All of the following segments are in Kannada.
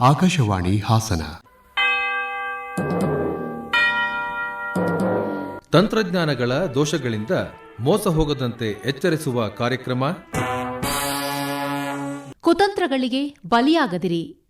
ಆಕಾಶವಾಣಿ ಹಾಸನ. ತಂತ್ರಜ್ಞಾನಗಳ ದೋಷಗಳಿಂದ ಮೋಸ ಹೋಗದಂತೆ ಎಚ್ಚರಿಸುವ ಕಾರ್ಯಕ್ರಮ. ಕುತಂತ್ರಗಳಿಗೆ ಬಲಿಯಾಗದಿರಿ.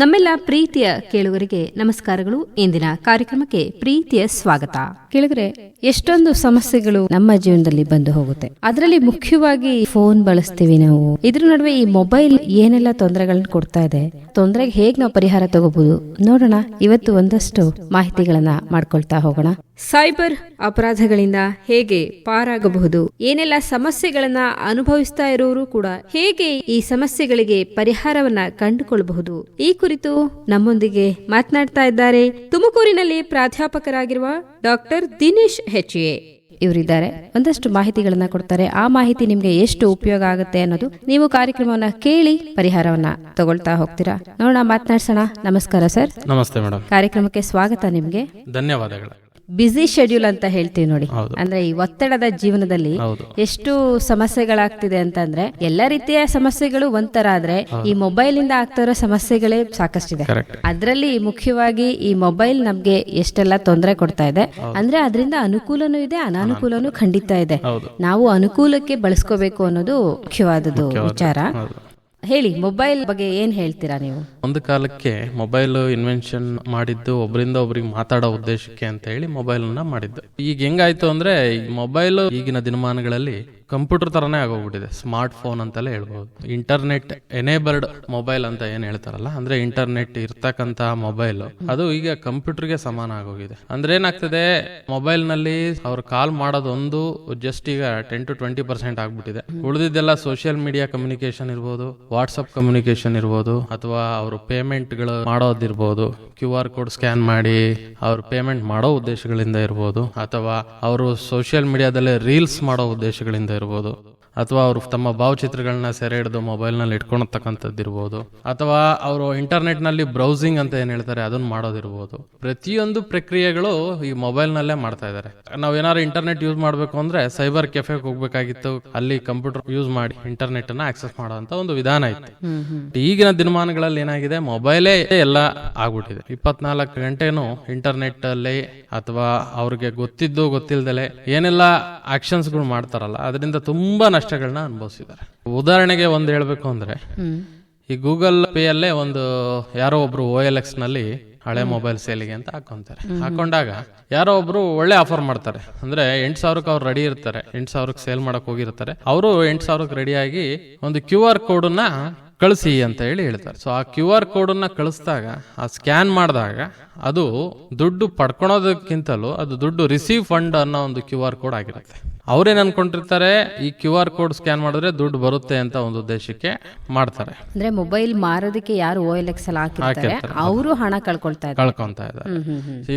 ನಮ್ಮೆಲ್ಲ ಪ್ರೀತಿಯ ಕೇಳುಗರಿಗೆ ನಮಸ್ಕಾರಗಳು. ಇಂದಿನ ಕಾರ್ಯಕ್ರಮಕ್ಕೆ ಪ್ರೀತಿಯ ಸ್ವಾಗತ. ಕೇಳಿದ್ರೆ ಎಷ್ಟೊಂದು ಸಮಸ್ಯೆಗಳು ನಮ್ಮ ಜೀವನದಲ್ಲಿ ಬಂದು ಹೋಗುತ್ತೆ. ಅದರಲ್ಲಿ ಮುಖ್ಯವಾಗಿ ಫೋನ್ ಬಳಸ್ತೀವಿ ನಾವು. ಇದ್ರ ನಡುವೆ ಈ ಮೊಬೈಲ್ ಏನೆಲ್ಲ ತೊಂದರೆಗಳನ್ನ ಕೊಡ್ತಾ ಇದೆ, ತೊಂದರೆಗೆ ಹೇಗ್ ನಾವು ಪರಿಹಾರ ತಗೋಬಹುದು ನೋಡೋಣ. ಇವತ್ತು ಒಂದಷ್ಟು ಮಾಹಿತಿಗಳನ್ನ ಮಾಡ್ಕೊಳ್ತಾ ಹೋಗೋಣ. ಸೈಬರ್ ಅಪರಾಧಗಳಿಂದ ಹೇಗೆ ಪಾರಾಗಬಹುದು, ಏನೆಲ್ಲ ಸಮಸ್ಯೆಗಳನ್ನ ಅನುಭವಿಸ್ತಾ ಇರೋರು ಕೂಡ ಹೇಗೆ ಈ ಸಮಸ್ಯೆಗಳಿಗೆ ಪರಿಹಾರವನ್ನ ಕಂಡುಕೊಳ್ಳಬಹುದು ಈ ಕುರಿತು ನಮ್ಮೊಂದಿಗೆ ಮಾತನಾಡ್ತಾ ಇದ್ದಾರೆ ತುಮಕೂರಿನಲ್ಲಿ ಪ್ರಾಧ್ಯಾಪಕರಾಗಿರುವ ಡಾಕ್ಟರ್ ದಿನೇಶ್ ಹೆಚ್ಎ. ಇವರಿದ್ದಾರೆ. ಒಂದಷ್ಟು ಮಾಹಿತಿಗಳನ್ನ ಕೊಡ್ತಾರೆ. ಆ ಮಾಹಿತಿ ನಿಮ್ಗೆ ಎಷ್ಟು ಉಪಯೋಗ ಆಗುತ್ತೆ ಅನ್ನೋದು ನೀವು ಕಾರ್ಯಕ್ರಮವನ್ನ ಕೇಳಿ ಪರಿಹಾರವನ್ನ ತಗೊಳ್ತಾ ಹೋಗ್ತೀರಾ. ನೋಡೋಣ ಮಾತನಾಡ್ಸೋಣ. ನಮಸ್ಕಾರ ಸರ್. ನಮಸ್ತೆ ಮೇಡಮ್. ಕಾರ್ಯಕ್ರಮಕ್ಕೆ ಸ್ವಾಗತ ನಿಮ್ಗೆ. ಧನ್ಯವಾದಗಳು. ಬ್ಯುಸಿ ಶೆಡ್ಯೂಲ್ ಅಂತ ಹೇಳ್ತೀವಿ ನೋಡಿ. ಅಂದ್ರೆ ಈ ಒತ್ತಡದ ಜೀವನದಲ್ಲಿ ಎಷ್ಟು ಸಮಸ್ಯೆಗಳಾಗ್ತಿದೆ ಅಂತಂದ್ರೆ ಎಲ್ಲ ರೀತಿಯ ಸಮಸ್ಯೆಗಳು ಒಂಥರ ಆದ್ರೆ ಈ ಮೊಬೈಲ್ ಇಂದ ಆಗ್ತಾ ಇರೋ ಸಮಸ್ಯೆಗಳೇ ಸಾಕಷ್ಟಿದೆ. ಅದರಲ್ಲಿ ಮುಖ್ಯವಾಗಿ ಈ ಮೊಬೈಲ್ ನಮ್ಗೆ ಎಷ್ಟೆಲ್ಲ ತೊಂದರೆ ಕೊಡ್ತಾ ಇದೆ ಅಂದ್ರೆ ಅದರಿಂದ ಅನುಕೂಲನೂ ಇದೆ ಅನಾನುಕೂಲನೂ ಖಂಡಿತ ಇದೆ. ನಾವು ಅನುಕೂಲಕ್ಕೆ ಬಳಸ್ಕೋಬೇಕು ಅನ್ನೋದು ಮುಖ್ಯವಾದದ್ದು ವಿಚಾರ. ಹೇಳಿ ಮೊಬೈಲ್ ಬಗ್ಗೆ ಏನ್ ಹೇಳ್ತೀರಾ ನೀವು? ಒಂದು ಕಾಲಕ್ಕೆ ಮೊಬೈಲ್ ಇನ್ವೆನ್ಷನ್ ಮಾಡಿದ್ದು ಒಬ್ಬರಿಂದ ಒಬ್ರಿಗೆ ಮಾತಾಡೋ ಉದ್ದೇಶಕ್ಕೆ ಅಂತ ಹೇಳಿ ಮೊಬೈಲ್ ಮಾಡಿದ್ದು. ಈಗ ಹೆಂಗಾಯ್ತು ಅಂದ್ರೆ ಮೊಬೈಲ್ ಈಗಿನ ದಿನಮಾನಗಳಲ್ಲಿ ಕಂಪ್ಯೂಟರ್ ತರನೇ ಆಗೋಗ್ಬಿಟ್ಟಿದೆ. ಸ್ಮಾರ್ಟ್ ಫೋನ್ ಅಂತಲೇ ಹೇಳ್ಬೋದು. ಇಂಟರ್ನೆಟ್ ಎನೇಬಲ್ಡ್ ಮೊಬೈಲ್ ಅಂತ ಏನ್ ಹೇಳ್ತಾರಲ್ಲ, ಅಂದ್ರೆ ಇಂಟರ್ನೆಟ್ ಇರ್ತಕ್ಕಂತ ಮೊಬೈಲ್ ಅದು ಈಗ ಕಂಪ್ಯೂಟರ್ಗೆ ಸಮಾನ ಆಗೋಗಿದೆ. ಅಂದ್ರೆ ಏನಾಗ್ತದೆ ಮೊಬೈಲ್ನಲ್ಲಿ ಅವ್ರು ಕಾಲ್ ಮಾಡೋದೊಂದು ಜಸ್ಟ್ ಈಗ ಟೆನ್ ಟು ಟ್ವೆಂಟಿ ಪರ್ಸೆಂಟ್ ಆಗ್ಬಿಟ್ಟಿದೆ. ಉಳಿದಿದ್ದೆಲ್ಲ ಸೋಷಿಯಲ್ ಮೀಡಿಯಾ ಕಮ್ಯುನಿಕೇಶನ್ ಇರ್ಬೋದು ವಾಟ್ಸಪ್ ಕಮ್ಯುನಿಕೇಶನ್ ಇರ್ಬೋದು, ಅಥವಾ ಅವರು ಪೇಮೆಂಟ್ಗಳು ಮಾಡೋದಿರ್ಬೋದು. ಕ್ಯೂ ಆರ್ ಕೋಡ್ ಸ್ಕ್ಯಾನ್ ಮಾಡಿ ಅವ್ರು ಪೇಮೆಂಟ್ ಮಾಡೋ ಉದ್ದೇಶಗಳಿಂದ ಇರ್ಬೋದು, ಅಥವಾ ಅವರು ಸೋಷಿಯಲ್ ಮೀಡಿಯಾದಲ್ಲಿ ರೀಲ್ಸ್ ಮಾಡೋ ಉದ್ದೇಶಗಳಿಂದ ಇರ್ಬೋದು ಅಥವಾ ಅವರು ತಮ್ಮ ಭಾವಚಿತ್ರಗಳನ್ನ ಸೆರೆ ಹಿಡಿದು ಮೊಬೈಲ್ನಲ್ಲಿ ಇಟ್ಕೊಳತಕ್ಕಂಥದ್ದು ಇರ್ಬೋದು ಅಥವಾ ಅವರು ಇಂಟರ್ನೆಟ್ನಲ್ಲಿ ಬ್ರೌಸಿಂಗ್ ಅಂತ ಏನು ಹೇಳ್ತಾರೆ ಅದನ್ನ ಮಾಡೋದಿರ್ಬೋದು. ಪ್ರತಿಯೊಂದು ಪ್ರಕ್ರಿಯೆಗಳು ಈ ಮೊಬೈಲ್ನಲ್ಲೇ ಮಾಡ್ತಾ ಇದ್ದಾರೆ ನಾವು ಏನಾದ್ರು ಇಂಟರ್ನೆಟ್ ಯೂಸ್ ಮಾಡಬೇಕು ಅಂದ್ರೆ ಸೈಬರ್ ಕೆಫೆಗೆ ಹೋಗ್ಬೇಕಾಗಿತ್ತು ಅಲ್ಲಿ ಕಂಪ್ಯೂಟರ್ ಯೂಸ್ ಮಾಡಿ ಇಂಟರ್ನೆಟ್ ಅನ್ನ ಆಕ್ಸೆಸ್ ಮಾಡೋಂಥ ಒಂದು ವಿಧಾನ ಇತ್ತು. ಈಗಿನ ದಿನಮಾನಗಳಲ್ಲಿ ಏನಾಗಿದೆ ಮೊಬೈಲೇ ಎಲ್ಲ ಆಗ್ಬಿಟ್ಟಿದೆ. ಇಪ್ಪತ್ನಾಲ್ಕು ಗಂಟೆನೂ ಇಂಟರ್ನೆಟ್ ಅಲ್ಲಿ ಅಥವಾ ಅವ್ರಿಗೆ ಗೊತ್ತಿದ್ದು ಗೊತ್ತಿಲ್ದಲೆ ಏನೆಲ್ಲ ಆಕ್ಷನ್ಸ್ಗಳು ಮಾಡ್ತಾರಲ್ಲ ಅದರಿಂದ ತುಂಬಾ ನಷ್ಟಗಳನ್ನ ಅನುಭವಿಸಿದ್ದಾರೆ. ಉದಾಹರಣೆಗೆ ಒಂದು ಹೇಳ್ಬೇಕು ಅಂದ್ರೆ, ಈ ಗೂಗಲ್ ಪೇ ಅಲ್ಲೇ ಒಂದು ಯಾರೋ ಒಬ್ರು ಓ ಎಲ್ ಎಕ್ಸ್ನಲ್ಲಿ ಹಳೆ ಮೊಬೈಲ್ ಸೇಲಿಗೆ ಅಂತ ಹಾಕೊಂತಾರೆ. ಹಾಕೊಂಡಾಗ ಯಾರೋ ಒಬ್ರು ಒಳ್ಳೆ ಆಫರ್ ಮಾಡ್ತಾರೆ. ಅಂದ್ರೆ ಎಂಟು ಸಾವಿರಕ್ಕೆ ಅವ್ರು ರೆಡಿ ಇರ್ತಾರೆ, ಎಂಟ್ ಸಾವಿರಕ್ಕೆ ಸೇಲ್ ಮಾಡಕ್ ಹೋಗಿರ್ತಾರೆ. ಅವರು ಎಂಟ್ ಸಾವಿರಕ್ಕೆ ರೆಡಿಯಾಗಿ ಒಂದು ಕ್ಯೂ ಆರ್ ಕೋಡನ್ನ ಕಳಿಸಿ ಅಂತ ಹೇಳಿ ಹೇಳ್ತಾರೆ. ಸೊ ಆ ಕ್ಯೂ ಆರ್ ಕೋಡನ್ನು ಕಳಿಸಿದಾಗ ಆ ಸ್ಕ್ಯಾನ್ ಮಾಡಿದಾಗ ಅದು ದುಡ್ಡು ಪಡ್ಕೊಳೋದಕ್ಕಿಂತಲೂ ಅದು ದುಡ್ಡು ರಿಸೀವ್ ಫಂಡ್ ಅನ್ನೋ ಒಂದು ಕ್ಯೂ ಆರ್ ಕೋಡ್ ಆಗಿರುತ್ತೆ. ಅವ್ರೇನ್ ಅನ್ಕೊಂಡಿರ್ತಾರೆ ಈ ಕ್ಯೂ ಆರ್ ಕೋಡ್ ಸ್ಕ್ಯಾನ್ ಮಾಡಿದ್ರೆ ದುಡ್ಡು ಬರುತ್ತೆ ಅಂತ ಒಂದು ಉದ್ದೇಶಕ್ಕೆ ಮಾಡ್ತಾರೆ. ಅಂದ್ರೆ ಮೊಬೈಲ್ ಮಾರೋದಕ್ಕೆ ಯಾರು ಓ ಎಲ್ ಎಕ್ಸ್ ಹಾಕಿರ್ತಾರೆ ಅವರು ಹಣ ಕಳ್ಕೊಳ್ತಾ ಕಳ್ಕೊಂತ ಇದ್ದಾರೆ.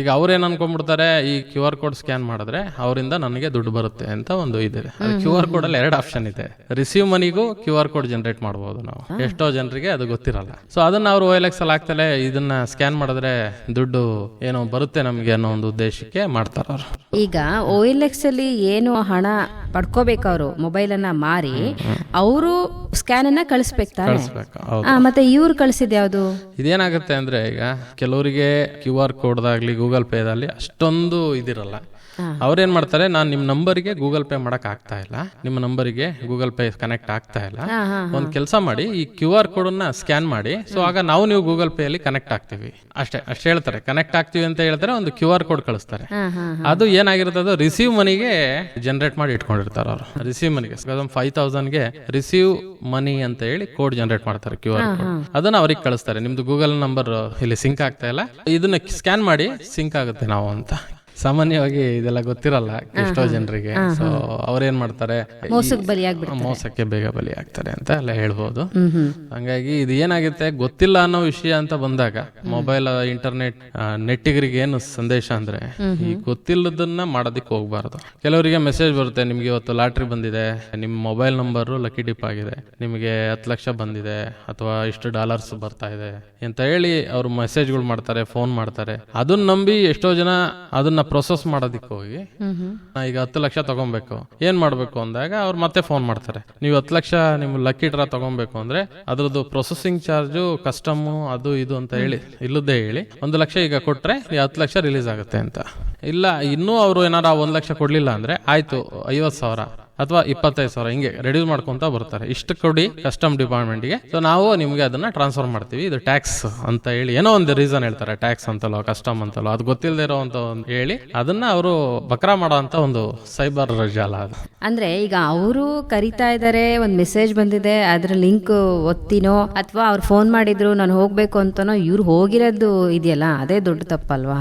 ಈಗ ಅವ್ರೇನ್ ಅನ್ಕೊಂಡ್ಬಿಡ್ತಾರೆ ಈ ಕ್ಯೂ ಆರ್ ಕೋಡ್ ಸ್ಕ್ಯಾನ್ ಮಾಡಿದ್ರೆ ಅವರಿಂದ ನನಗೆ ದುಡ್ಡು ಬರುತ್ತೆ ಅಂತ ಒಂದು ಇದೆ ಕ್ಯೂ ಆರ್ ಕೋಡ್ ಅಲ್ಲಿ ಎರಡು ಆಪ್ಷನ್ ಇದೆ. ರಿಸೀವ್ ಮನಿಗೂ ಕ್ಯೂ ಆರ್ ಕೋಡ್ ಜನರೇಟ್ ಮಾಡಬಹುದು ನಾವು. ಎಷ್ಟೋ ಜನರಿಗೆ ಅದು ಗೊತ್ತಿರಲ್ಲ. ಸೊ ಅದನ್ನ ಅವರು ಓ ಎಲ್ ಎಕ್ಸ್ ಅಲ್ಲಿ ಹಾಕ್ತಲೇ ಇದನ್ನ ಸ್ಕ್ಯಾನ್ ಮಾಡಿದ್ರೆ ದುಡ್ಡು ಏನೋ ಬರುತ್ತೆ ನಮಗೆ ಅನ್ನೋ ಒಂದು ಉದ್ದೇಶಕ್ಕೆ ಮಾಡ್ತಾರ ಅವರು. ಈಗ ಓ ಎಲ್ ಎಕ್ಸ್ ಅಲ್ಲಿ ಏನು ಹಣ ಪಡ್ಕೋಬೇಕು ಅವರು ಮೊಬೈಲ್ ಅನ್ನ ಮಾರಿ ಅವರು ಸ್ಕ್ಯಾನ್ ಅನ್ನ ಕಳಿಸ್ಬೇಕು ಮತ್ತೆ ಇವ್ರು ಕಳಿಸಿದ ಯಾವ್ದು? ಇದೇನಾಗುತ್ತೆ ಅಂದ್ರೆ ಈಗ ಕೆಲವರಿಗೆ ಕ್ಯೂ ಆರ್ ಕೋಡ್ದಾಗ್ಲಿ ಗೂಗಲ್ ಪೇದಲ್ಲಿ ಅಷ್ಟೊಂದು ಇದಿರಲ್ಲ. ಅವ್ರೇನ್ ಮಾಡ್ತಾರೆ ನಾನು ನಿಮ್ ನಂಬರ್ಗೆ ಗೂಗಲ್ ಪೇ ಮಾಡಕ್ ಆಗ್ತಾ ಇಲ್ಲ. ನಿಮ್ಮ ನಂಬರಿಗೆ ಗೂಗಲ್ ಪೇ ಕನೆಕ್ಟ್ ಆಗ್ತಾ ಇಲ್ಲ. ಒಂದ್ ಕೆಲಸ ಮಾಡಿ ಈ ಕ್ಯೂ ಆರ್ ಕೋಡ್ ಅನ್ನ ಸ್ಕ್ಯಾನ್ ಮಾಡಿ. ಸೊ ಆಗ ನಾವು ನೀವು ಗೂಗಲ್ ಪೇ ಅಲ್ಲಿ ಕನೆಕ್ಟ್ ಆಗ್ತೀವಿ. ಅಷ್ಟೇ ಅಷ್ಟೇ ಹೇಳ್ತಾರೆ. ಕನೆಕ್ಟ್ ಆಗ್ತೀವಿ ಅಂತ ಹೇಳ್ತಾರೆ ಒಂದು ಕ್ಯೂ ಆರ್ ಕೋಡ್ ಕಳಿಸ್ತಾರೆ. ಅದು ಏನಾಗಿರುತ್ತೆ ಅದು ರಿಸೀವ್ ಮನಿಗೆ ಜನರೇಟ್ ಮಾಡಿ ಇಟ್ಕೊಂಡಿರ್ತಾರೆ ಅವರು. ರಿಸೀವ್ ಮನಿಗೆ ಫೈವ್ ತೌಸಂಡ್ಗೆ ರಿಸೀವ್ ಮನಿ ಅಂತ ಹೇಳಿ ಕೋಡ್ ಜನರೇಟ್ ಮಾಡ್ತಾರೆ ಕ್ಯೂ ಆರ್ ಕೋಡ್. ಅದನ್ನ ಅವ್ರಿಗೆ ಕಳಿಸ್ತಾರೆ. ನಿಮ್ದು ಗೂಗಲ್ ನಂಬರ್ ಇಲ್ಲಿ ಸಿಂಕ್ ಆಗ್ತಾ ಇಲ್ಲ. ಇದನ್ನ ಸ್ಕ್ಯಾನ್ ಮಾಡಿ ಸಿಂಕ್ ಆಗುತ್ತೆ ನಾವು ಅಂತ. ಸಾಮಾನ್ಯವಾಗಿ ಇದೆಲ್ಲ ಗೊತ್ತಿರಲ್ಲ ಎಷ್ಟೋ ಜನರಿಗೆ. ಸೊ ಅವ್ರೇನ್ ಮಾಡ್ತಾರೆ ಮೋಸಕ್ಕೆ ಬೇಗ ಬಲಿ ಆಗ್ತಾರೆ ಅಂತ ಎಲ್ಲ ಹೇಳ್ಬೋದು. ಹಂಗಾಗಿ ಇದು ಏನಾಗುತ್ತೆ? ಗೊತ್ತಿಲ್ಲ ಅನ್ನೋ ವಿಷಯ ಅಂತ ಬಂದಾಗ ಮೊಬೈಲ್ ಇಂಟರ್ನೆಟ್ ನೆಟ್ಟಿಗರಿಗೆ ಏನು ಸಂದೇಶ ಅಂದ್ರೆ ಈ ಗೊತ್ತಿಲ್ಲದನ್ನ ಮಾಡೋದಕ್ಕೆ ಹೋಗ್ಬಾರ್ದು. ಕೆಲವರಿಗೆ ಮೆಸೇಜ್ ಬರುತ್ತೆ ನಿಮ್ಗೆ ಇವತ್ತು ಲಾಟ್ರಿ ಬಂದಿದೆ ನಿಮ್ ಮೊಬೈಲ್ ನಂಬರ್ ಲಕ್ಕಿ ಡಿಪ್ ಆಗಿದೆ ನಿಮಗೆ ಹತ್ತು ಲಕ್ಷ ಬಂದಿದೆ ಅಥವಾ ಇಷ್ಟು ಡಾಲರ್ಸ್ ಬರ್ತಾ ಇದೆ ಅಂತ ಹೇಳಿ ಅವ್ರು ಮೆಸೇಜ್ಗಳು ಮಾಡ್ತಾರೆ ಫೋನ್ ಮಾಡ್ತಾರೆ. ಅದನ್ನ ನಂಬಿ ಎಷ್ಟೋ ಜನ ಅದನ್ನ ಪ್ರೊಸೆಸ್ ಮಾಡೋದಕ್ಕೆ ಹೋಗಿ ನಾ ಈಗ ಹತ್ತು ಲಕ್ಷ ತಗೊಬೇಕು. ಏನ್ ಮಾಡ್ಬೇಕು ಅಂದಾಗ ಅವ್ರು ಮತ್ತೆ ಫೋನ್ ಮಾಡ್ತಾರೆ. ನೀವು ಹತ್ತು ಲಕ್ಷ ನಿಮ್ ಲಕ್ಕಿ ಡ್ರಾ ತಗೊಬೇಕು ಅಂದ್ರೆ ಅದ್ರದ್ದು ಪ್ರೊಸೆಸಿಂಗ್ ಚಾರ್ಜು ಕಸ್ಟಮ್ ಅದು ಇದು ಅಂತ ಹೇಳಿ, ಇಲ್ಲದೇ ಹೇಳಿ ಒಂದು ಲಕ್ಷ ಈಗ ಕೊಟ್ರೆ ಹತ್ತು ಲಕ್ಷ ರಿಲೀಸ್ ಆಗುತ್ತೆ ಅಂತ. ಇಲ್ಲ, ಇನ್ನೂ ಅವರು ಏನಾರ ಒಂದ್ ಲಕ್ಷ ಕೊಡ್ಲಿಲ್ಲ ಅಂದ್ರೆ ಆಯ್ತು ಐವತ್ ಸಾವಿರ. ಅಥವಾ ಇಪ್ಪತ್ತೈದು ಸಾವಿರ ಹಿಂಗೆ ರೆಡ್ಯೂಸ್ ಮಾಡ್ಕೊಂತ ಬರ್ತಾರೆ. ಇಷ್ಟು ಕೊಡಿ ಕಸ್ಟಮ್ ಡಿಪಾರ್ಟ್ಮೆಂಟ್ಗೆ ಸೊ ನಾವು ನಿಮ್ಗೆ ಅದನ್ನ ಟ್ರಾನ್ಸ್ಫರ್ ಮಾಡ್ತೀವಿ. ಇದು ಟ್ಯಾಕ್ಸ್ ಅಂತ ಹೇಳಿ ಏನೋ ಒಂದು ರೀಸನ್ ಹೇಳ್ತಾರೆ. ಟ್ಯಾಕ್ಸ್ ಅಂತಲೋ ಕಸ್ಟಮ್ ಅಂತಲೋ ಅದು ಗೊತ್ತಿಲ್ಲದೆ ಇರೋ ಅಂತ ಒಂದು ಹೇಳಿ ಅದನ್ನ ಅವರು ಬಕ್ರಾ ಮಾಡೋ ಅಂತ ಒಂದು ಸೈಬರ್ ಜಾಲ ಅದು. ಅಂದ್ರೆ ಈಗ ಅವರು ಕರಿತಾ ಇದಾರೆ ಒಂದ್ ಮೆಸೇಜ್ ಬಂದಿದೆ ಅದ್ರ ಲಿಂಕ್ ಒತ್ತಿನೋ ಅಥವಾ ಅವ್ರು ಫೋನ್ ಮಾಡಿದ್ರು ನಾನು ಹೋಗ್ಬೇಕು ಅಂತನೋ ಇವ್ರು ಹೋಗಿರೋದು ಇದೆಯಲ್ಲ ಅದೇ ದೊಡ್ಡ ತಪ್ಪಲ್ವಾ?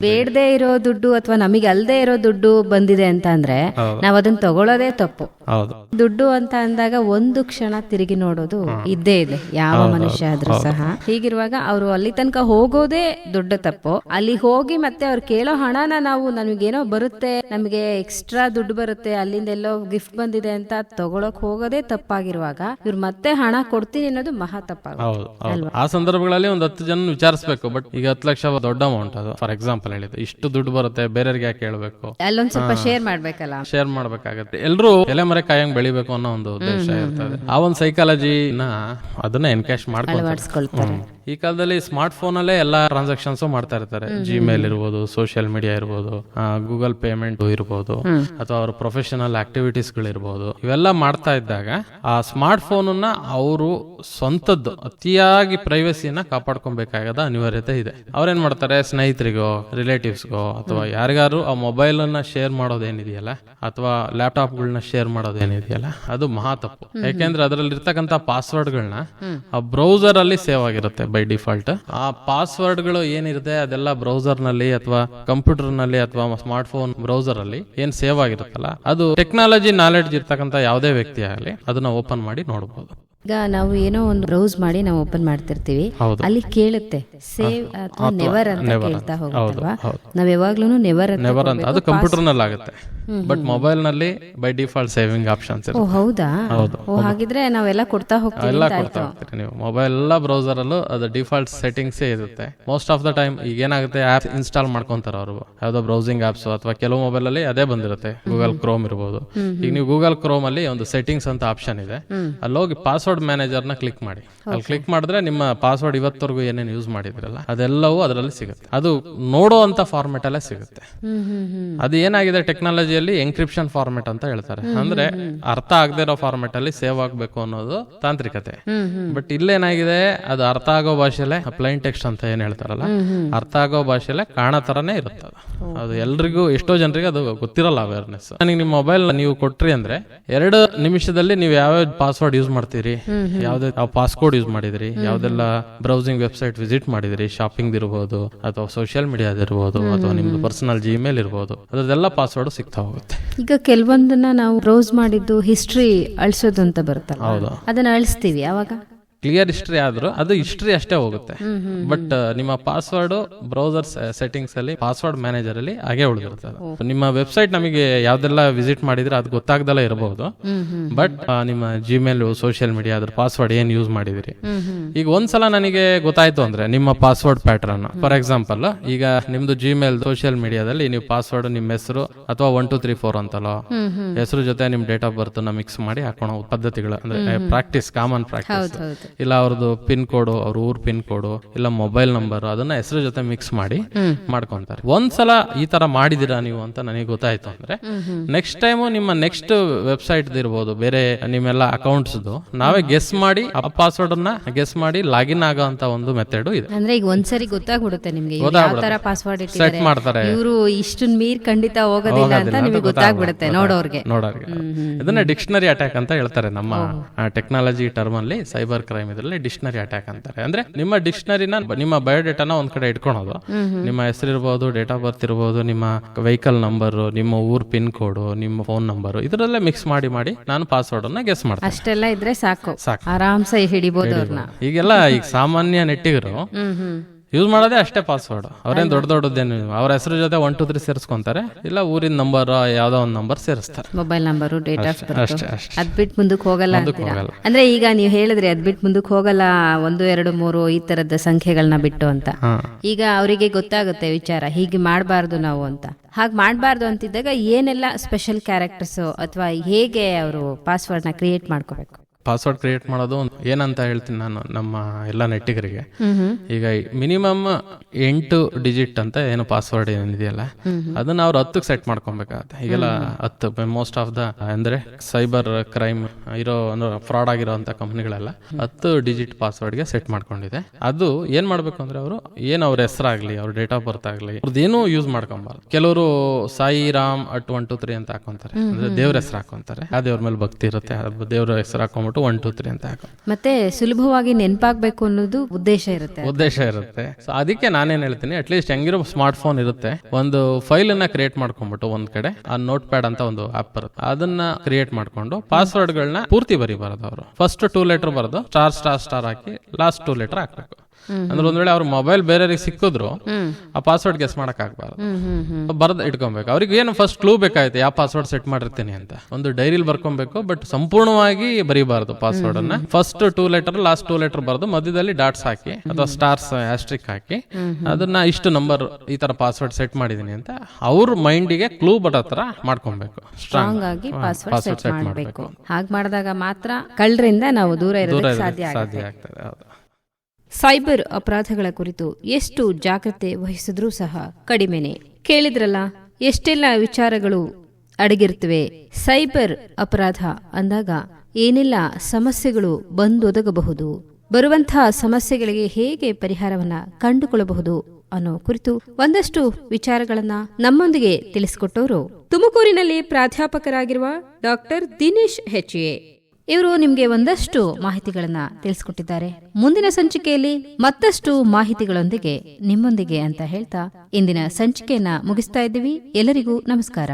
ಬೇಡದೆ ಇರೋ ದುಡ್ಡು ಅಥವಾ ನಮಗೆ ಅಲ್ದೇ ಇರೋ ದುಡ್ಡು ಬಂದಿದೆ ಅಂತ ಅಂದ್ರೆ ನಾವ್ ಅದನ್ನ ತಗೊಳ್ಳೋದೇ ತಪ್ಪು. ಹೌದು. ದುಡ್ಡು ಅಂತ ಅಂದಾಗ ಒಂದು ಕ್ಷಣ ತಿರುಗಿ ನೋಡೋದು ಇದ್ದೇ ಇದೆ. ಯಾವ ಮನುಷ್ಯ ಆದ್ರೂ ಸಹ. ಹೀಗಿರುವಾಗ ಅವರು ಅಲ್ಲಿ ತನಕ ಹೋಗೋದೇ ದೊಡ್ಡ ತಪ್ಪು. ಅಲ್ಲಿ ಹೋಗಿ ಮತ್ತೆ ಅವ್ರು ಕೇಳೋ ಹಣನ ನಾವು ನಮಗೇನೋ ಬರುತ್ತೆ ನಮಗೆ ಎಕ್ಸ್ಟ್ರಾ ದುಡ್ಡು ಬರುತ್ತೆ ಅಲ್ಲಿಂದ ಎಲ್ಲೋ ಗಿಫ್ಟ್ ಬಂದಿದೆ ಅಂತ ತಗೊಳಕ್ ಹೋಗೋದೇ ತಪ್ಪಾಗಿರುವಾಗ ಇವ್ರು ಮತ್ತೆ ಹಣ ಕೊಡ್ತೀನಿ ಅನ್ನೋದು ಮಹಾ ತಪ್ಪಾಗುತ್ತೆ. ಆ ಸಂದರ್ಭಗಳಲ್ಲಿ ಒಂದ್ ಹತ್ತು ಜನ ವಿಚಾರಿಸಬೇಕು ಬಟ್ ಈಗ ಹತ್ತು ಲಕ್ಷ ದೊಡ್ಡ ಅಮೌಂಟ್ ಅದು. ಫಾರ್ ಎಕ್ಸಾಂಪಲ್ ಹೇಳಿದ್ರೆ ಇಷ್ಟು ದುಡ್ಡು ಬರುತ್ತೆ ಬೇರೆಯವ್ರಿಗೆ ಯಾಕೆ ಹೇಳ್ಬೇಕು ಅಲ್ಲೊಂದ್ ಸ್ವಲ್ಪ ಶೇರ್ ಮಾಡ್ಬೇಕಲ್ಲ? ಶೇರ್ ಮಾಡ್ಬೇಕಾಗತ್ತೆ. ಎಲ್ರು ಎಲೆ ಮರೆ ಕಾಯಂಗ್ ಬೆಳಿಬೇಕು ಅನ್ನೋ ಒಂದು ಉದ್ದೇಶ ಇರ್ತದೆ ಆ ಒಂದು ಸೈಕಾಲಜಿನ ಅದನ್ನ ಎನ್ಕ್ಯಾಶ್. ಹ್ಮ್. ಈ ಕಾಲದಲ್ಲಿ ಸ್ಮಾರ್ಟ್ ಫೋನ್ ಅಲ್ಲೇ ಎಲ್ಲಾ ಟ್ರಾನ್ಸಾಕ್ಷನ್ಸ್ ಮಾಡ್ತಾ ಇರ್ತಾರೆ. ಜಿಮೇಲ್ ಇರ್ಬೋದು ಸೋಷಿಯಲ್ ಮೀಡಿಯಾ ಇರ್ಬೋದು ಗೂಗಲ್ ಪೇಮೆಂಟ್ ಇರ್ಬೋದು ಅಥವಾ ಅವ್ರ ಪ್ರೊಫೆಷನಲ್ ಆಕ್ಟಿವಿಟೀಸ್ ಗಳಿರ್ಬೋದು ಇವೆಲ್ಲ ಮಾಡ್ತಾ ಇದ್ದಾಗ ಆ ಸ್ಮಾರ್ಟ್ ಫೋನ್ ಅವರು ಸ್ವಂತದ್ದು ಅತಿಯಾಗಿ ಪ್ರೈವಸಿಯನ್ನ ಕಾಪಾಡ್ಕೊಬೇಕಾಗದ ಅನಿವಾರ್ಯತೆ ಇದೆ. ಅವ್ರೇನ್ ಮಾಡ್ತಾರೆ? ಸ್ನೇಹಿತರಿಗೋ ರಿಲೇಟಿವ್ಸ್ಗೋ ಅಥವಾ ಯಾರಿಗಾರು ಆ ಮೊಬೈಲ್ ಅನ್ನ ಶೇರ್ ಮಾಡೋದೇನಿದೆಯಲ್ಲ ಅಥವಾ ಲ್ಯಾಪ್ಟಾಪ್ ಗಳನ್ನ ಶೇರ್ ಮಾಡೋದೇನಿದೆಯಲ್ಲ ಅದು ಮಹಾ ತಪ್ಪು. ಯಾಕೆಂದ್ರೆ ಅದರಲ್ಲಿ ಇರ್ತಕ್ಕಂಥ ಪಾಸ್ವರ್ಡ್ಗಳನ್ನ ಆ ಬ್ರೌಸರ್ ಅಲ್ಲಿ ಸೇವ್ ಆಗಿರುತ್ತೆ ಬೈ ಡಿಫಾಲ್ಟ್ ಆ ಪಾಸ್ವರ್ಡ್ಗಳು ಏನಿರುತ್ತೆ ಅದೆಲ್ಲ ಬ್ರೌಸರ್ನಲ್ಲಿ ಅಥವಾ ಕಂಪ್ಯೂಟರ್ನಲ್ಲಿ ಅಥವಾ ಸ್ಮಾರ್ಟ್ ಫೋನ್ ಬ್ರೌಸರ್ ಅಲ್ಲಿ ಏನ್ ಸೇವ್ ಆಗಿರುತ್ತಲ್ಲ, ಅದು ಟೆಕ್ನಾಲಜಿ ನಾಲೆಡ್ಜ್ ಇರ್ತಕ್ಕಂಥ ಯಾವುದೇ ವ್ಯಕ್ತಿ ಆಗಲಿ, ಅದನ್ನ ಓಪನ್ ಮಾಡಿ ನೋಡಬಹುದು ಈಗ ನಾವು ಏನೋ ಒಂದು ಬ್ರೌಸ್ ಮಾಡಿ ನಾವು ಓಪನ್ ಮಾಡ್ತಿರ್ತೀವಿ. ಅಲ್ಲಿ ಕೇಳುತ್ತೆ. ಸೇವ್ ಅಥವಾ ನೆವರ್ ಅಂತ ಕೇಳ್ತಾ. ಹೋಗುತ್ತಲ್ವಾ? ನಾವು ಯಾವಾಗ್ಲೂ ನೆವರ್ ಅಂತ ನೆವರ್ ಅಂತ. ಅದು ಕಂಪ್ಯೂಟರ್ನಲ್ಲಿ ಆಗುತ್ತೆ. ಬಟ್ ಮೊಬೈಲ್ನಲ್ಲಿ ಬೈ ಡಿಫಾಲ್ಟ್ ಸೇವಿಂಗ್ ಆಪ್ಷನ್ಸ್ ಓ ಹೌದಾ. ಓ ಹಾಗಿದ್ರೆ ನಾವೆಲ್ಲ ಕೊಡ್ತಾ ಹೋಗ್ತೀವಿ ಎಲ್ಲ ಅಂತ ಕೊಡ್ತಾ ಹೋಗ್ತೀರಿ ನೀವು. ಮೊಬೈಲ್ ಎಲ್ಲ ಬ್ರೌಸರ್ ಅಲ್ಲೂ ಅದು ಡಿಫಾಲ್ಟ್ ಸೆಟ್ಟಿಂಗ್ಸ್ ಇರುತ್ತೆ. ಮೋಸ್ಟ್ ಆಫ್ ದ ಟೈಮ್ ಈಗ ಏನಾಗುತ್ತೆ ಆಪ್ ಇನ್ಸ್ಟಾಲ್ ಮಾಡ್ಕೊಂತಾರ ಅವರು. ಯಾವ್ದೋ ಬ್ರೌಸಿಂಗ್ ಆಪ್ಸ್ ಅಥವಾ ಕೆಲವು ಮೊಬೈಲ್ ಅಲ್ಲಿ ಅದೇ ಬಂದಿರುತ್ತೆ. ಗೂಗಲ್ ಕ್ರೋಮ್ ಇರ್ಬೋದು. ಈಗ ನೀವು ಗೂಗಲ್ ಕ್ರೋಮ್ ಅಲ್ಲಿ ಒಂದು ಸೆಟ್ಟಿಂಗ್ಸ್ ಅಂತ ಆಪ್ಷನ್ ಇದೆ. ಅಲ್ಲಿ ಹೋಗಿ ಪಾಸ್ವರ್ಡ್ ಮ್ಯಾನೇಜರ್ ಮ್ಯಾನೇಜರ್ನ ಕ್ಲಿಕ್ ಮಾಡಿ. ಅಲ್ಲಿ ಕ್ಲಿಕ್ ಮಾಡಿದ್ರೆ ನಿಮ್ಮ ಪಾಸ್ವರ್ಡ್ ಇವತ್ತವರೆಗೂ ಏನೇನು ಯೂಸ್ ಮಾಡಿದ್ರಲ್ಲ ಅದೆಲ್ಲವೂ ಅದರಲ್ಲಿ ಸಿಗುತ್ತೆ. ಅದು ನೋಡೋ ಅಂತ ಫಾರ್ಮೆಟ್ ಅಲ್ಲೇ ಸಿಗುತ್ತೆ. ಅದು ಏನಾಗಿದೆ ಟೆಕ್ನಾಲಜಿಯಲ್ಲಿ ಎನ್ಕ್ರಿಪ್ಷನ್ ಫಾರ್ಮೆಟ್ ಅಂತ ಹೇಳ್ತಾರೆ. ಅಂದ್ರೆ ಅರ್ಥ ಆಗದೆ ಇರೋ ಫಾರ್ಮೆಟ್ ಅಲ್ಲಿ ಸೇವ್ ಆಗಬೇಕು ಅನ್ನೋದು ತಾಂತ್ರಿಕತೆ. ಬಟ್ ಇಲ್ಲೇನಾಗಿದೆ ಅದು ಅರ್ಥ ಆಗೋ ಭಾಷೆಲೆ ಪ್ಲೈನ್ ಟೆಕ್ಸ್ಟ್ ಅಂತ ಏನ್ ಹೇಳ್ತಾರಲ್ಲ ಅರ್ಥ ಆಗೋ ಭಾಷೆಲೆ ಕಾಣೋ ತರನೇ ಇರುತ್ತೆ ಅದು. ಅದು ಎಲ್ರಿಗೂ ಎಷ್ಟೋ ಜನರಿಗೆ ಅದು ಗೊತ್ತಿರಲ್ಲ ಅವೇರ್ನೆಸ್ ನನಗೆ ನಿಮ್ಮ ಮೊಬೈಲ್ ನೀವು ಕೊಟ್ರಿ ಅಂದ್ರೆ ಎರಡು ನಿಮಿಷದಲ್ಲಿ ನೀವು ಯಾವ ಪಾಸ್ವರ್ಡ್ ಯೂಸ್ ಮಾಡ್ತೀರಿ? ಯಾವ್ದೇ ಪಾಸ್ ಕೋಡ್ ಯೂಸ್ ಮಾಡಿದ್ರಿ ಯಾವ್ದೆಲ್ಲ ಬ್ರೌಸಿಂಗ್ ವೆಬ್ಸೈಟ್ ವಿಸಿಟ್ ಮಾಡಿದ್ರಿ ಶಾಪಿಂಗ್ ಇರ್ಬೋದು ಅಥವಾ ಸೋಷಿಯಲ್ ಮೀಡಿಯಾ ಇರ್ಬೋದು ಅಥವಾ ನಿಮ್ದು ಪರ್ಸನಲ್ ಜಿಮೇಲ್ ಇರ್ಬೋದು ಅದ್ರದ್ದೆಲ್ಲ ಪಾಸ್ವರ್ಡ್ ಸಿಗ್ತಾ ಹೋಗುತ್ತೆ. ಈಗ ಕೆಲವೊಂದನ್ನ ನಾವು ಬ್ರೌಸ್ ಮಾಡಿದ್ದು ಹಿಸ್ಟ್ರಿ ಅಳಿಸೋದು ಅಂತ ಬರುತ್ತಲ್ಲ ಹೌದು. ಅದನ್ನ ಅಳಿಸ್ತೀವಿ ಅವಾಗ ಕ್ಲಿಯರ್ ಹಿಸ್ಟ್ರಿ ಆದ್ರೂ ಅದು ಹಿಸ್ಟ್ರಿ ಅಷ್ಟೇ ಹೋಗುತ್ತೆ. ಬಟ್ ನಿಮ್ಮ ಪಾಸ್ವರ್ಡ್ ಬ್ರೌಸರ್ ಸೆಟ್ಟಿಂಗ್ಸ್ ಅಲ್ಲಿ ಪಾಸ್ವರ್ಡ್ ಮ್ಯಾನೇಜರ್ ಅಲ್ಲಿ ಹಾಗೆ ಉಳಿದಿರುತ್ತೆ ನಿಮ್ಮ ವೆಬ್ಸೈಟ್ ನಮಗೆ ಯಾವ್ದೆಲ್ಲ ವಿಸಿಟ್ ಮಾಡಿದ್ರೆ ಅದು ಗೊತ್ತಾಗ್ದಲ್ಲ ಇರಬಹುದು ಬಟ್ ನಿಮ್ಮ ಜಿಮೇಲ್ ಸೋಷಿಯಲ್ ಮೀಡಿಯಾ ಅದ್ರ ಪಾಸ್ವರ್ಡ್ ಏನ್ ಯೂಸ್ ಮಾಡಿದಿರಿ? ಈಗ ಒಂದ್ಸಲ ನನಗೆ ಗೊತ್ತಾಯ್ತು ಅಂದ್ರೆ ನಿಮ್ಮ ಪಾಸ್ವರ್ಡ್ ಪ್ಯಾಟರ್ನ್ ಫಾರ್ ಎಕ್ಸಾಂಪಲ್ ಈಗ ನಿಮ್ದು ಜಿಮೇಲ್ ಸೋಷಿಯಲ್ ಮೀಡಿಯಾದಲ್ಲಿ ನೀವು ಪಾಸ್ವರ್ಡ್ ನಿಮ್ಮ ಹೆಸರು ಅಥವಾ ಒನ್ ಟು ತ್ರೀ ಫೋರ್ ಅಂತಲೋ ಹೆಸರು ಜೊತೆ ನಿಮ್ ಡೇಟ್ ಆಫ್ ಬರ್ತ್ನ ಮಿಕ್ಸ್ ಮಾಡಿ ಹಾಕೋಣ. ಪದ್ಧತಿಗಳು ಅಂದ್ರೆ ಪ್ರಾಕ್ಟೀಸ್ ಕಾಮನ್ ಪ್ರಾಕ್ಟೀಸ್. ಇಲ್ಲ ಅವ್ರದ್ದು ಪಿನ್ ಕೋಡು ಅವ್ರ ಊರ್ ಪಿನ್ ಕೋಡು ಇಲ್ಲ ಮೊಬೈಲ್ ನಂಬರ್ ಅದನ್ನ ಹೆಸರು ಜೊತೆ ಮಿಕ್ಸ್ ಮಾಡಿ ಮಾಡ್ಕೊಂತಾರೆ. ಒಂದ್ಸಲ ಈ ತರ ಮಾಡಿದಿರಾ ನೀವು ಅಂತ ನನಗೆ ಗೊತ್ತಾಯ್ತು ಅಂದ್ರೆ ನೆಕ್ಸ್ಟ್ ಟೈಮ್ ನಿಮ್ಮ ನೆಕ್ಸ್ಟ್ ವೆಬ್ಸೈಟ್ ಇರ್ಬೋದು ಬೇರೆ ನಿಮ್ಮೆಲ್ಲ ಅಕೌಂಟ್ಸ್ ನಾವೇ ಗೆಸ್ ಮಾಡಿ ಆ ಪಾಸ್ವರ್ಡ್ ಅನ್ನ ಗೆಸ್ ಮಾಡಿ ಲಾಗಿನ್ ಆಗೋ ಅಂತ ಒಂದು ಮೆಥಡ್ ಇದೆ. ಅಂದ್ರೆ ಈಗ ಒಂದ್ಸರಿ ಗೊತ್ತಾಗ್ಬಿಡುತ್ತೆ ನಿಮ್ಗೆ ಪಾಸ್ವರ್ಡ್ ಸೆಟ್ ಮಾಡ್ತಾರೆ. ಇವರು ಇಷ್ಟನ್ ಮೀರ್ ಖಂಡಿತ ಹೋಗೋದಿಲ್ಲ ಅಂತ ನಿಮಗೆ ಗೊತ್ತಾಗ್ಬಿಡುತ್ತೆ. ನೋಡೋರ್ಗೆ. ನೋಡೋರ್ಗೆ. ಇದನ್ನ ಡಿಕ್ಷನರಿ ಅಟ್ಯಾಕ್ ಅಂತ ಹೇಳ್ತಾರೆ ನಮ್ಮ ಟೆಕ್ನಾಲಜಿ ಟರ್ಮ್ ಅಲ್ಲಿ ಸೈಬರ್ ಕ್ರೈಮ್ ಕ್ರೈಮ್ ಇದರಲ್ಲಿ ಡಿಕ್ಷನರಿ ಅಟ್ಯಾಕ್ ಅಂತಾರೆ. ಅಂದ್ರೆ ನಿಮ್ಮ ಡಿಕ್ಷನರಿನ ನಿಮ್ಮ ಬಯೋಡೇಟಾನ ಒಂದ್ ಕಡೆ ಇಟ್ಕೊಳೋದು. ನಿಮ್ಮ ಹೆಸರು ಇರ್ಬೋದು ಡೇಟ್ ಆಫ್ ಬರ್ತ್ ಇರ್ಬೋದು ನಿಮ್ಮ ವೆಹಿಕಲ್ ನಂಬರ್ ನಿಮ್ಮ ಊರ್ ಪಿನ್ ಕೋಡ್ ನಿಮ್ಮ ಫೋನ್ ನಂಬರ್ ಇದರಲ್ಲೇ ಮಿಕ್ಸ್ ಮಾಡಿ ಮಾಡಿ ನಾನು ಪಾಸ್ವರ್ಡ್ ಅನ್ನ ಗೆಸ್ ಮಾಡ್ತೀನಿ. ಅಷ್ಟೆಲ್ಲ ಇದ್ರೆ ಸಾಕು. ಸಾಕು. ಆರಾಮ್ಸೆ ಅವ್ರನ್ನ ಈಗೆಲ್ಲ ಈಗ ಸಾಮಾನ್ಯ ನೆಟ್ಟಿಗರು ಯೂಸ್ ಮಾಡೋದೇ ಅಷ್ಟೇ ಪಾಸ್ವರ್ಡ್ ಅವ್ರೇನ್ ದೊಡ್ಡ ದೊಡ್ಡದೇನು ಅವ್ರ ಹೆಸರು ಜೊತೆ ಒನ್ ಟು ತ್ರೀ ಸೇರಿಸ್ಕೊಂತಾರೆ. ಇಲ್ಲ ಊರಿನ ನಂಬರ್ ಯಾವ್ದೋ ಒಂದ್ ನಂಬರ್ ಸೇರಿಸ್ತಾರೆ. Mobile number date of birth ಅಷ್ಟೇ ಅಷ್ಟೇ. ಅದ್ ಬಿಟ್ಟು ಮುಂದಕ್ಕೆ ಹೋಗಲ್ಲ ಮುಂದಕ್ಕೆ ಹೋಗಲ್ಲ. ಅಂದ್ರೆ ಈಗ ನೀವು ಹೇಳಿದ್ರಿ ಅದ್ ಬಿಟ್ಟು ಮುಂದಕ್ಕೆ ಹೋಗಲ್ಲ ಒಂದು ಎರಡು ಮೂರು ಈ ತರದ ಸಂಖ್ಯೆಗಳನ್ನ ಬಿಟ್ಟು ಅಂತ. ಈಗ ಅವರಿಗೆ ಗೊತ್ತಾಗುತ್ತೆ ವಿಚಾರ ಹೀಗೆ ಮಾಡಬಾರ್ದು ನಾವು ಅಂತ. ಹಾಗೆ ಮಾಡಬಾರ್ದು ಅಂತಿದ್ದಾಗ ಏನೆಲ್ಲ ಸ್ಪೆಷಲ್ ಕ್ಯಾರೆಕ್ಟರ್ಸ್ ಅಥವಾ ಹೇಗೆ ಅವರು ಪಾಸ್ವರ್ಡ್ನ ಕ್ರಿಯೇಟ್ ಮಾಡ್ಕೋಬೇಕು? ಪಾಸ್ವರ್ಡ್ ಕ್ರಿಯೇಟ್ ಮಾಡೋದು ಏನಂತ ಹೇಳ್ತೀನಿ ನಾನು ನಮ್ಮ ಎಲ್ಲ ನೆಟ್ಟಿಗರಿಗೆ. ಈಗ ಮಿನಿಮಮ್ ಎಂಟು ಡಿಜಿಟ್ ಅಂತ ಏನು ಪಾಸ್ವರ್ಡ್ ಏನಿದೆಯಲ್ಲ, ಅದನ್ನ ಅವ್ರು ಹತ್ತಕ್ಕೆ ಸೆಟ್ ಮಾಡ್ಕೊಬೇಕಾಗತ್ತೆ. ಈಗೆಲ್ಲ ಹತ್ತು ಮೋಸ್ಟ್ ಆಫ್ ದ ಅಂದ್ರೆ ಸೈಬರ್ ಕ್ರೈಮ್ ಇರೋ ಫ್ರಾಡ್ ಆಗಿರೋಂತ ಕಂಪ್ನಿಗಳೆಲ್ಲ ಹತ್ತು ಡಿಜಿಟ್ ಪಾಸ್ವರ್ಡ್ಗೆ ಸೆಟ್ ಮಾಡ್ಕೊಂಡಿದೆ. ಅದು ಏನ್ ಮಾಡ್ಬೇಕು ಅಂದ್ರೆ ಅವರು, ಏನ್ ಅವ್ರ ಹೆಸರಾಗ್ಲಿ, ಅವ್ರ ಡೇಟ್ ಆಫ್ ಬರ್ತ್ ಆಗ್ಲಿ ಅವ್ರದ್ದೇನು ಯೂಸ್ ಮಾಡ್ಕೊಬಾರ್ದು. ಕೆಲವರು Sai Ram at one two three ಅಂತ ಹಾಕೊಂತಾರೆ. ಅಂದ್ರೆ ದೇವ್ರ ಹೆಸರು ಹಾಕೊಂತಾರೆ. ಆ ದೇವ್ರ ಮೇಲೆ ಭಕ್ತಿ ಇರುತ್ತೆ. ದೇವ್ರ ಹೆಸರು ಹಾಕೊಂಡ್ಬಿಟ್ಟು ಒನ್ ಟು ತ್ರೀ ಅಂತ ಹಾಕೋ ಮತ್ತೆ ಸುಲಭವಾಗಿ ನೆನಪಾಗಬೇಕು ಅನ್ನೋದು ಉದ್ದೇಶ ಇರುತ್ತೆ. ಉದ್ದೇಶ ಇರುತ್ತೆ. ಸೊ ಅದಕ್ಕೆ ನಾನೇನ್ ಹೇಳ್ತೀನಿ ಅಟ್ಲೀಸ್ಟ್ ಹೆಂಗಿರೋ ಸ್ಮಾರ್ಟ್ ಫೋನ್ ಇರುತ್ತೆ. ಒಂದು ಫೈಲ್ ಅನ್ನ ಕ್ರಿಯೇಟ್ ಮಾಡ್ಕೊಂಡ್ಬಿಟ್ಟು ಒಂದ್ ಕಡೆ ಆ ನೋಟ್ ಪ್ಯಾಡ್ ಅಂತ ಒಂದು ಆಪ್ ಬರುತ್ತೆ. ಅದನ್ನ ಕ್ರಿಯೇಟ್ ಮಾಡ್ಕೊಂಡು ಪಾಸ್ವರ್ಡ್ ಗಳನ್ನ ಪೂರ್ತಿ ಬರೀಬಾರದು ಅವರು. ಫಸ್ಟ್ ಟೂ ಲೆಟರ್ ಬರೋದು ಸ್ಟಾರ್ ಸ್ಟಾರ್ ಸ್ಟಾರ್ ಹಾಕಿ ಲಾಸ್ಟ್ ಟೂ ಲೆಟರ್ ಹಾಕ್ಬೇಕು. ಅಂದ್ರೆ ಒಂದ್ ವೇಳೆ ಅವ್ರ ಮೊಬೈಲ್ ಬೇರೆಯವ್ರಿಗೆ ಸಿಕ್ಕಿದ್ರು ಆ ಪಾಸ್ವರ್ಡ್ ಗೆಸ್ ಮಾಡಕ್ ಆಗ್ಬಾರ್ದು ಬರ್ದ್ ಇಟ್ಕೊಬೇಕು. ಅವ್ರಿಗೆ ಏನು ಫಸ್ಟ್ ಕ್ಲೂ ಬೇಕಾಯ್ತು ಯಾವ ಪಾಸ್ವರ್ಡ್ ಸೆಟ್ ಮಾಡಿರ್ತೀನಿ ಅಂತ. ಒಂದು ಡೈರಿಲಿ ಬರ್ಕೊಬೇಕು ಬಟ್ ಸಂಪೂರ್ಣವಾಗಿ ಬರೀಬಾರ್ದು ಪಾಸ್ವರ್ಡ್ ಅನ್ನ. First two letter last two letter ಬರೆದು ಮಧ್ಯದಲ್ಲಿ ಡಾಟ್ಸ್ ಹಾಕಿ ಅಥವಾ ಸ್ಟಾರ್ಸ್ ಆಸ್ಟ್ರಿಕ್ ಹಾಕಿ ಅದನ್ನ ಇಷ್ಟು ನಂಬರ್ ಈ ತರ ಪಾಸ್ವರ್ಡ್ ಸೆಟ್ ಮಾಡಿದೀನಿ ಅಂತ ಅವ್ರ ಮೈಂಡಿಗೆ ಕ್ಲೂ ಬರೋ ತರ ಮಾಡ್ಕೊಬೇಕು. ಸ್ಟ್ರಾಂಗ್ ಆಗಿ ಪಾಸ್ವರ್ಡ್ ಸೆಟ್ ಮಾಡಬೇಕು. ಹಾಗೆ ಮಾಡಿದಾಗ ಮಾತ್ರ ಕಳ್ಳರಿಂದ ನಾವು ದೂರ ಇರೋದಕ್ಕೆ ಸಾಧ್ಯ ಆಗ್ತದೆ ಸೈಬರ್ ಅಪರಾಧಗಳ ಕುರಿತು ಎಷ್ಟು ಜಾಗ್ರತೆ ವಹಿಸಿದ್ರೂ ಸಹ ಕಡಿಮೆನೆ. ಕೇಳಿದ್ರಲ್ಲ, ಎಷ್ಟೆಲ್ಲ ವಿಚಾರಗಳು ಅಡಗಿರ್ತವೆ ಸೈಬರ್ ಅಪರಾಧ ಅಂದಾಗ ಏನೆಲ್ಲ ಸಮಸ್ಯೆಗಳು ಬಂದೊದಗಬಹುದು. ಬರುವಂತಹ ಸಮಸ್ಯೆಗಳಿಗೆ ಹೇಗೆ ಪರಿಹಾರವನ್ನ ಕಂಡುಕೊಳ್ಳಬಹುದು ಅನ್ನೋ ಕುರಿತು ಒಂದಷ್ಟು ವಿಚಾರಗಳನ್ನ ನಮ್ಮೊಂದಿಗೆ ತಿಳಿಸಿಕೊಟ್ಟವರು ತುಮಕೂರಿನಲ್ಲಿ ಪ್ರಾಧ್ಯಾಪಕರಾಗಿರುವ ಡಾಕ್ಟರ್ ದಿನೇಶ್ ಹೆಚ್ಎ. ಇವರು ನಿಮಗೆ ಒಂದಷ್ಟು ಮಾಹಿತಿಗಳನ್ನ ತಿಳಿಸ್ಕೊಟ್ಟಿದ್ದಾರೆ. ಮುಂದಿನ ಸಂಚಿಕೆಯಲ್ಲಿ ಮತ್ತಷ್ಟು ಮಾಹಿತಿಗಳೊಂದಿಗೆ ನಿಮ್ಮೊಂದಿಗೆ ಅಂತ ಹೇಳ್ತಾ ಇಂದಿನ ಸಂಚಿಕೆಯನ್ನ ಮುಗಿಸ್ತಾ ಇದ್ದೀವಿ. ಎಲ್ಲರಿಗೂ ನಮಸ್ಕಾರ.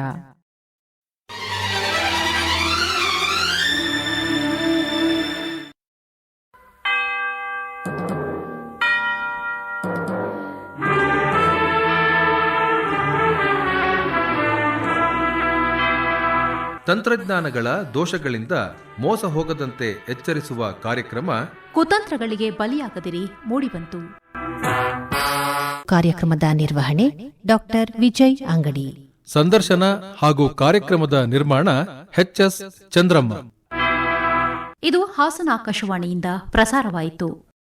ತಂತ್ರಜ್ಞಾನಗಳ ದೋಷಗಳಿಂದ ಮೋಸ ಹೋಗದಂತೆ ಎಚ್ಚರಿಸುವ ಕಾರ್ಯಕ್ರಮ ಕುತಂತ್ರಗಳಿಗೆ ಬಲಿಯಾಗದಿರಿ ಮೂಡಿಬಂತು. ಕಾರ್ಯಕ್ರಮದ ನಿರ್ವಹಣೆ ಡಾಕ್ಟರ್ ವಿಜಯ್ ಅಂಗಡಿ. ಸಂದರ್ಶನ ಹಾಗೂ ಕಾರ್ಯಕ್ರಮದ ನಿರ್ಮಾಣ ಎಚ್ ಎಸ್ ಚಂದ್ರಮ್ಮ. ಇದು ಹಾಸನ ಆಕಾಶವಾಣಿಯಿಂದ ಪ್ರಸಾರವಾಯಿತು.